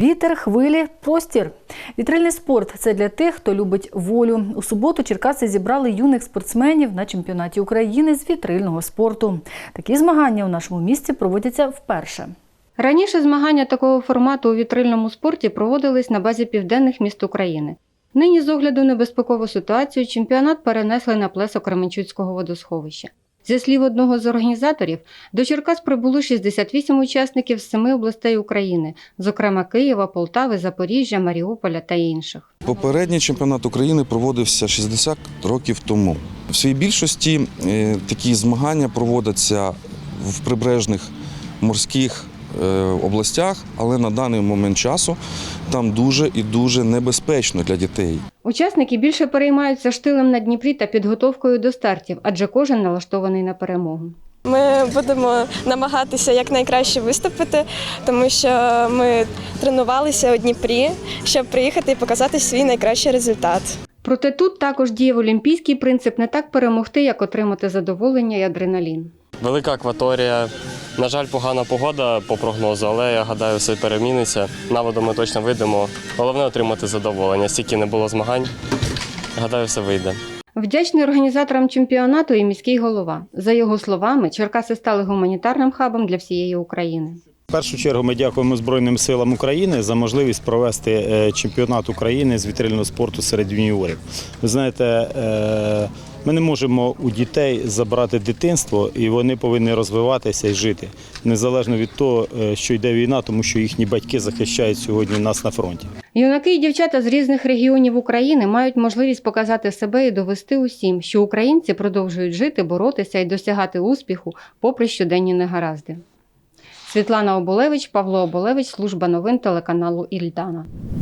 Вітер, хвилі, простір. Вітрильний спорт це для тих, хто любить волю. У суботу Черкаси зібрали юних спортсменів на чемпіонаті України з вітрильного спорту. Такі змагання у нашому місті проводяться вперше. Раніше змагання такого формату у вітрильному спорті проводились на базі південних міст України. Нині, з огляду на безпекову ситуацію, чемпіонат перенесли на плесо Кременчуцького водосховища. Зі слів одного з організаторів, до Черкас прибули 68 учасників з семи областей України, зокрема Києва, Полтави, Запоріжжя, Маріуполя та інших. Попередній чемпіонат України проводився 60 років тому. В своїй більшості е, такі змагання проводяться в прибережних морських областях, але на даний момент часу там дуже і дуже небезпечно для дітей. Учасники більше переймаються штилем на Дніпрі та підготовкою до стартів, адже кожен налаштований на перемогу. Ми будемо намагатися якнайкраще виступити, тому що ми тренувалися у Дніпрі, щоб приїхати і показати свій найкращий результат. Проте тут також діє олімпійський принцип не так перемогти, як отримати задоволення і адреналін. Велика акваторія. На жаль, погана погода по прогнозу, але я гадаю, все переміниться. На воду ми точно вийдемо. Головне отримати задоволення. Стільки не було змагань. Гадаю, все вийде. Вдячний організаторам чемпіонату і міський голова. За його словами, Черкаси стали гуманітарним хабом для всієї України. В першу чергу ми дякуємо Збройним силам України за можливість провести е, чемпіонат України з вітрильного спорту серед юніорів. Ви знаєте, е, ми не можемо у дітей забрати дитинство, і вони повинні розвиватися і жити незалежно від того, е, що йде війна, тому що їхні батьки захищають сьогодні нас на фронті. Юнаки і дівчата з різних регіонів України мають можливість показати себе і довести усім, що українці продовжують жити, боротися і досягати успіху попри щоденні негаразди. Світлана Оболевич, Павло Оболевич, служба новин телеканалу Ільдана.